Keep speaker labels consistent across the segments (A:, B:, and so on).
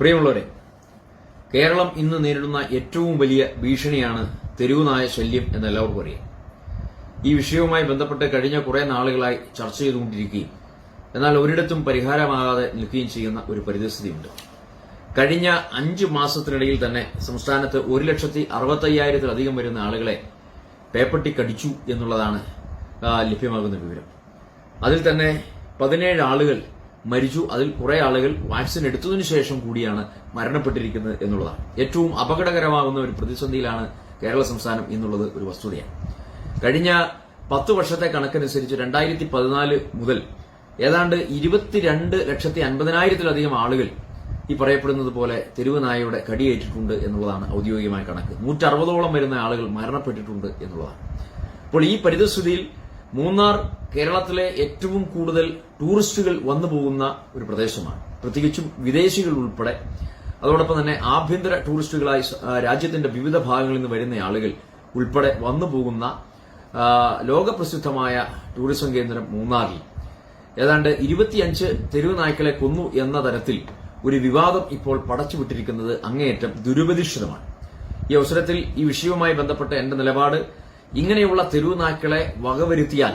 A: പ്രിയമുള്ളവരെ കേരളം ഇന്ന് നേരിടുന്ന ഏറ്റവും വലിയ ഭീഷണിയാണ് തെരുവുനായ ശല്യം എന്ന് എല്ലാവർക്കും അറിയാം. ഈ വിഷയവുമായി ബന്ധപ്പെട്ട് കഴിഞ്ഞ കുറേ നാളുകളായി ചർച്ച ചെയ്തുകൊണ്ടിരിക്കുകയും എന്നാൽ ഒരിടത്തും പരിഹാരമാകാതെ നിൽക്കുകയും ചെയ്യുന്ന ഒരു പരിതസ്ഥിതിയുണ്ട്. കഴിഞ്ഞ അഞ്ച് മാസത്തിനിടയിൽ തന്നെ സംസ്ഥാനത്ത് ഒരു ലക്ഷത്തി അറുപത്തയ്യായിരത്തിലധികം വരുന്ന ആളുകളെ പേപ്പട്ടി കടിച്ചു എന്നുള്ളതാണ് ലഭ്യമാകുന്ന വിവരം. അതിൽ തന്നെ പതിനേഴ് ആളുകൾ മരിച്ചു. അതിൽ കുറെ ആളുകൾ വാക്സിൻ എടുത്തതിനു ശേഷം കൂടിയാണ് മരണപ്പെട്ടിരിക്കുന്നത് എന്നുള്ളതാണ്. ഏറ്റവും അപകടകരമാകുന്ന ഒരു പ്രതിസന്ധിയിലാണ് കേരള സംസ്ഥാനം എന്നുള്ളത് ഒരു വസ്തുതയാണ്. കഴിഞ്ഞ പത്ത് വർഷത്തെ കണക്കനുസരിച്ച് രണ്ടായിരത്തി പതിനാല് മുതൽ ഏതാണ്ട് ഇരുപത്തിരണ്ട് ലക്ഷത്തി അൻപതിനായിരത്തിലധികം ആളുകൾ ഈ പറയപ്പെടുന്നത് പോലെ തെരുവ് നായയുടെ കടിയേറ്റിട്ടുണ്ട് എന്നുള്ളതാണ് ഔദ്യോഗികമായ കണക്ക്. നൂറ്ററുപതോളം വരുന്ന ആളുകൾ മരണപ്പെട്ടിട്ടുണ്ട് എന്നുള്ളതാണ്. അപ്പോൾ ഈ പരിതസ്ഥിതിയിൽ മൂന്നാർ കേരളത്തിലെ ഏറ്റവും കൂടുതൽ ടൂറിസ്റ്റുകൾ വന്നു പോകുന്ന ഒരു പ്രദേശമാണ്. പ്രത്യേകിച്ചും വിദേശികൾ ഉൾപ്പെടെ. അതോടൊപ്പം തന്നെ ആഭ്യന്തര ടൂറിസ്റ്റുകളായി രാജ്യത്തിന്റെ വിവിധ ഭാഗങ്ങളിൽ നിന്ന് വരുന്ന ആളുകൾ ഉൾപ്പെടെ വന്നു പോകുന്ന ലോകപ്രസിദ്ധമായ ടൂറിസം കേന്ദ്രം മൂന്നാറിൽ. ഏതാണ്ട് ഇരുപത്തിയഞ്ച് തെരുവ് നായ്ക്കളെ കൊന്നു എന്ന തരത്തിൽ ഒരു വിവാദം ഇപ്പോൾ പടച്ചുവിട്ടിരിക്കുന്നത് അങ്ങേയറ്റം ദുരുപതിഷ്ഠിതമാണ് ഈ അവസരത്തിൽ ഈ വിഷയവുമായി ബന്ധപ്പെട്ട എന്റെ നിലപാട് ഇങ്ങനെയുള്ള തെരുവ് നായ്ക്കളെ വകവരുത്തിയാൽ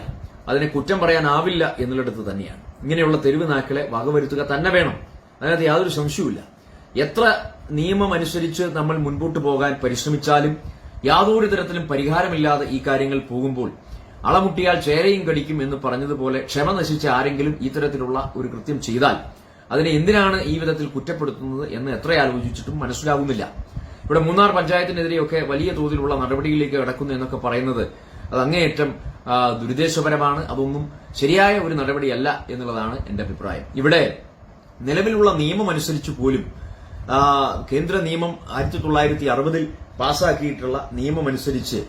A: അതിനെ കുറ്റം പറയാനാവില്ല എന്നുള്ളിടത്ത് തന്നെയാണ്. ഇങ്ങനെയുള്ള തെരുവ് നായ്ക്കളെ വകവരുത്തുക തന്നെ വേണം. അതിനകത്ത് യാതൊരു സംശയവുമില്ല. എത്ര നിയമം അനുസരിച്ച് നമ്മൾ മുൻപോട്ട് പോകാൻ പരിശ്രമിച്ചാലും യാതൊരു തരത്തിലും പരിഹാരമില്ലാതെ ഈ കാര്യങ്ങൾ പോകുമ്പോൾ അളമുട്ടിയാൽ ചേരയും കടിക്കും എന്ന് പറഞ്ഞതുപോലെ ക്ഷമ നശിച്ച ആരെങ്കിലും ഈ തരത്തിലുള്ള ഒരു കൃത്യം ചെയ്താൽ അതിനെ എന്തിനാണ് ഈ വിധത്തിൽ കുറ്റപ്പെടുത്തുന്നത് എന്ന് എത്ര ആലോചിച്ചിട്ടും മനസ്സിലാകുന്നില്ല ഇവിടെ മൂന്നാർ പഞ്ചായത്തിനെതിരെയൊക്കെ വലിയ തോതിലുള്ള നടപടിയിലേക്ക് കടക്കുന്നു എന്നൊക്കെ പറയുന്നത് അത് അങ്ങേയറ്റം ദുരുദ്ദേശപരമാണ്. അതൊന്നും ശരിയായ ഒരു നടപടിയല്ല എന്നുള്ളതാണ് എന്റെ അഭിപ്രായം. ഇവിടെ നിലവിലുള്ള നിയമം അനുസരിച്ച് പോലും കേന്ദ്ര നിയമം ആയിരത്തി തൊള്ളായിരത്തി അറുപതിൽ പാസാക്കിയിട്ടുള്ള നിയമമനുസരിച്ച്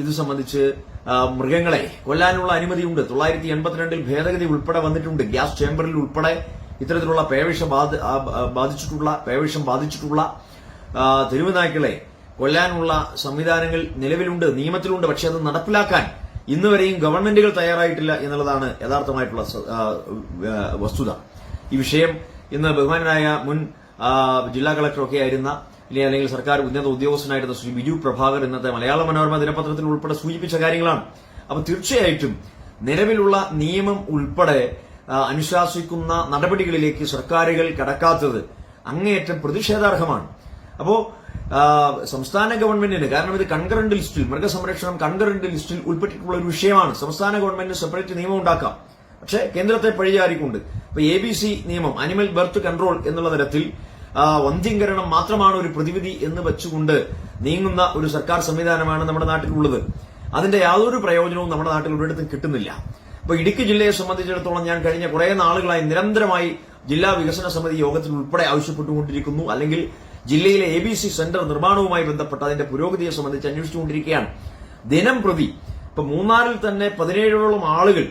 A: ഇത് സംബന്ധിച്ച് മൃഗങ്ങളെ കൊല്ലാനുള്ള അനുമതിയുണ്ട്. തൊള്ളായിരത്തി എൺപത്തിരണ്ടിൽ ഭേദഗതി ഉൾപ്പെടെ വന്നിട്ടുണ്ട്. ഗ്യാസ് ചേംബറിൽ ഉൾപ്പെടെ ഇത്തരത്തിലുള്ള പേവിഷം ബാധിച്ചിട്ടുള്ള പേവിഷം ബാധിച്ചിട്ടുള്ള തെരുവ് നായ്ക്കളെ കൊല്ലാനുള്ള സംവിധാനങ്ങൾ നിലവിലുണ്ട് നിയമത്തിലുണ്ട് പക്ഷെ അത് നടപ്പിലാക്കാൻ ഇന്നുവരെയും ഗവൺമെന്റുകൾ തയ്യാറായിട്ടില്ല എന്നുള്ളതാണ് യഥാർത്ഥമായിട്ടുള്ള വസ്തുത. ഈ വിഷയം ഇന്ന് ബഹുമാനായ മുൻ ജില്ലാ കളക്ടറൊക്കെ ആയിരുന്ന അല്ലെങ്കിൽ സർക്കാർ ഉന്നത ഉദ്യോഗസ്ഥനായിരുന്ന ശ്രീ ബിജു പ്രഭാകർ ഇന്നത്തെ മലയാള മനോരമ ദിനപത്രത്തിൽ ഉൾപ്പെടെ സൂചിപ്പിച്ച കാര്യങ്ങളാണ്. അപ്പൊ തീർച്ചയായിട്ടും നിലവിലുള്ള നിയമം ഉൾപ്പെടെ അനുശാസിക്കുന്ന നടപടികളിലേക്ക് സർക്കാരുകൾ കടക്കാത്തത് അങ്ങേയറ്റം പ്രതിഷേധാർഹമാണ്. അപ്പോ സംസ്ഥാന ഗവൺമെന്റിന് കാരണം ഇത് കൺകറന്റ് ലിസ്റ്റിൽ മൃഗസംരക്ഷണം കൺകറന്റ് ലിസ്റ്റിൽ ഉൾപ്പെട്ടിട്ടുള്ള ഒരു വിഷയമാണ്. സംസ്ഥാന ഗവൺമെന്റിന് സെപ്പറേറ്റ് നിയമം ഉണ്ടാക്കാം. പക്ഷേ കേന്ദ്രത്തെ പഴിചാരിക്കൊണ്ട് ഇപ്പൊ എ ബി സി നിയമം അനിമൽ ബർത്ത് കൺട്രോൾ എന്നുള്ള തരത്തിൽ വന്ധ്യംകരണം മാത്രമാണ് ഒരു പ്രതിവിധി എന്ന് വെച്ചുകൊണ്ട് നീങ്ങുന്ന ഒരു സർക്കാർ സംവിധാനമാണ് നമ്മുടെ നാട്ടിലുള്ളത്. അതിന്റെ യാതൊരു പ്രയോജനവും നമ്മുടെ നാട്ടിൽ ഒരിടത്തും കിട്ടുന്നില്ല. അപ്പൊ ഇടുക്കി ജില്ലയെ സംബന്ധിച്ചിടത്തോളം ഞാൻ കഴിഞ്ഞ കുറെ നാളുകളായി നിരന്തരമായി ജില്ലാ വികസന സമിതി യോഗത്തിൽ ഉൾപ്പെടെ ആവശ്യപ്പെട്ടുകൊണ്ടിരിക്കുന്നു. അല്ലെങ്കിൽ ജില്ലയിലെ എ ബി സി സെന്റർ നിർമ്മാണവുമായി ബന്ധപ്പെട്ട് അതിന്റെ പുരോഗതിയെ സംബന്ധിച്ച് അന്വേഷിച്ചുകൊണ്ടിരിക്കുകയാണ്. ദിനം പ്രതി ഇപ്പൊ മൂന്നാറിൽ തന്നെ പതിനേഴോളം ആളുകൾ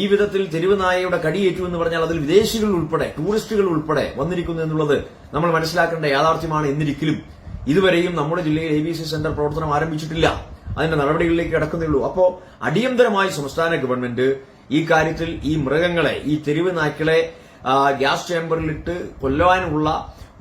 A: ഈ വിധത്തിൽ തെരുവ് നായയുടെ കടിയേറ്റു എന്ന് പറഞ്ഞാൽ അതിൽ വിദേശികൾ ഉൾപ്പെടെ ടൂറിസ്റ്റുകൾ ഉൾപ്പെടെ വന്നിരിക്കുന്നു എന്നുള്ളത് നമ്മൾ മനസ്സിലാക്കേണ്ട യാഥാർത്ഥ്യമാണ് എന്നിരിക്കലും. ഇതുവരെയും നമ്മുടെ ജില്ലയിൽ എ ബി സി സെന്റർ പ്രവർത്തനം ആരംഭിച്ചിട്ടില്ല. അതിന്റെ നടപടികളിലേക്ക് കിടക്കുന്നുള്ളൂ അപ്പോ അടിയന്തരമായി സംസ്ഥാന ഗവൺമെന്റ് ഈ കാര്യത്തിൽ ഈ മൃഗങ്ങളെ ഈ തെരുവ് നായ്ക്കളെ ഗ്യാസ് ചേംബറിലിട്ട് കൊല്ലുവാനുള്ള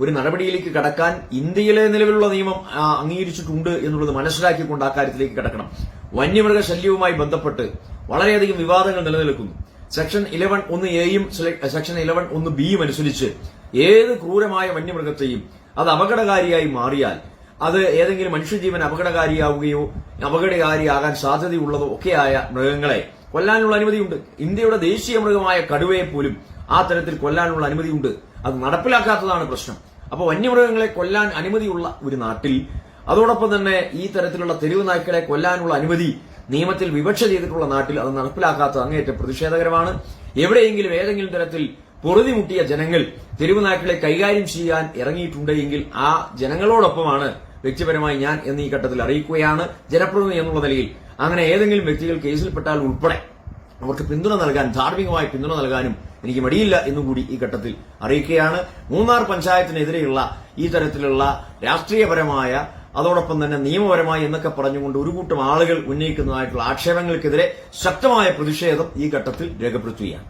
A: ഒരു നടപടിയിലേക്ക് കടക്കാൻ ഇന്ത്യയിലെ നിലവിലുള്ള നിയമം അംഗീകരിച്ചിട്ടുണ്ട് എന്നുള്ളത് മനസ്സിലാക്കിക്കൊണ്ട് ആ കാര്യത്തിലേക്ക് കടക്കണം. വന്യമൃഗ ശല്യവുമായി ബന്ധപ്പെട്ട് വളരെയധികം വിവാദങ്ങൾ നിലനിൽക്കുന്നു. സെക്ഷൻ ഇലവൻ ഒന്ന് എയും സെക്ഷൻ ഇലവൻ ഒന്ന് ബിയും അനുസരിച്ച് ഏത് ക്രൂരമായ വന്യമൃഗത്തെയും അത് അപകടകാരിയായി മാറിയാൽ അത് ഏതെങ്കിലും മനുഷ്യജീവൻ അപകടകാരിയാവുകയോ അപകടകാരിയാകാൻ സാധ്യതയുള്ളതോ ഒക്കെയായ മൃഗങ്ങളെ കൊല്ലാനുള്ള അനുമതിയുണ്ട്. ഇന്ത്യയുടെ ദേശീയ മൃഗമായ കടുവയെ പോലും ആ തരത്തിൽ കൊല്ലാനുള്ള അനുമതിയുണ്ട്. അത് നടപ്പിലാക്കാത്തതാണ് പ്രശ്നം. അപ്പോൾ വന്യമൃഗങ്ങളെ കൊല്ലാൻ അനുമതിയുള്ള ഒരു നാട്ടിൽ അതോടൊപ്പം തന്നെ ഈ തരത്തിലുള്ള തെരുവ് നായ്ക്കളെ കൊല്ലാനുള്ള അനുമതി നിയമത്തിൽ വിവക്ഷ ചെയ്തിട്ടുള്ള നാട്ടിൽ അത് നടപ്പിലാക്കാത്തത് അങ്ങേയറ്റം പ്രതിഷേധകരമാണ്. എവിടെയെങ്കിലും ഏതെങ്കിലും തരത്തിൽ പൊറുതിമുട്ടിയ ജനങ്ങൾ തെരുവ് നായ്ക്കളെ കൈകാര്യം ചെയ്യാൻ ഇറങ്ങിയിട്ടുണ്ടെങ്കിൽ ആ ജനങ്ങളോടൊപ്പമാണ് വ്യക്തിപരമായി ഞാൻ എന്ന് ഘട്ടത്തിൽ അറിയിക്കുകയാണ്. ജനപ്രതിനിധി എന്നുള്ള നിലയിൽ അങ്ങനെ ഏതെങ്കിലും വ്യക്തികൾ കേസിൽപ്പെട്ടാൽ ഉൾപ്പെടെ അവർക്ക് പിന്തുണ നൽകാൻ ധാർമ്മികമായി പിന്തുണ നൽകാനും എനിക്ക് മടിയില്ല എന്നുകൂടി ഈ ഘട്ടത്തിൽ അറിയിക്കുകയാണ്. മൂന്നാർ പഞ്ചായത്തിനെതിരെയുള്ള ഈ തരത്തിലുള്ള രാഷ്ട്രീയപരമായ അതോടൊപ്പം തന്നെ നിയമപരമായി എന്നൊക്കെ പറഞ്ഞുകൊണ്ട് ഒരു കൂട്ടം ആളുകൾ ഉന്നയിക്കുന്നതായിട്ടുള്ള ആക്ഷേപങ്ങൾക്കെതിരെ ശക്തമായ പ്രതിഷേധം ഈ ഘട്ടത്തിൽ രേഖപ്പെടുത്തുകയാണ്.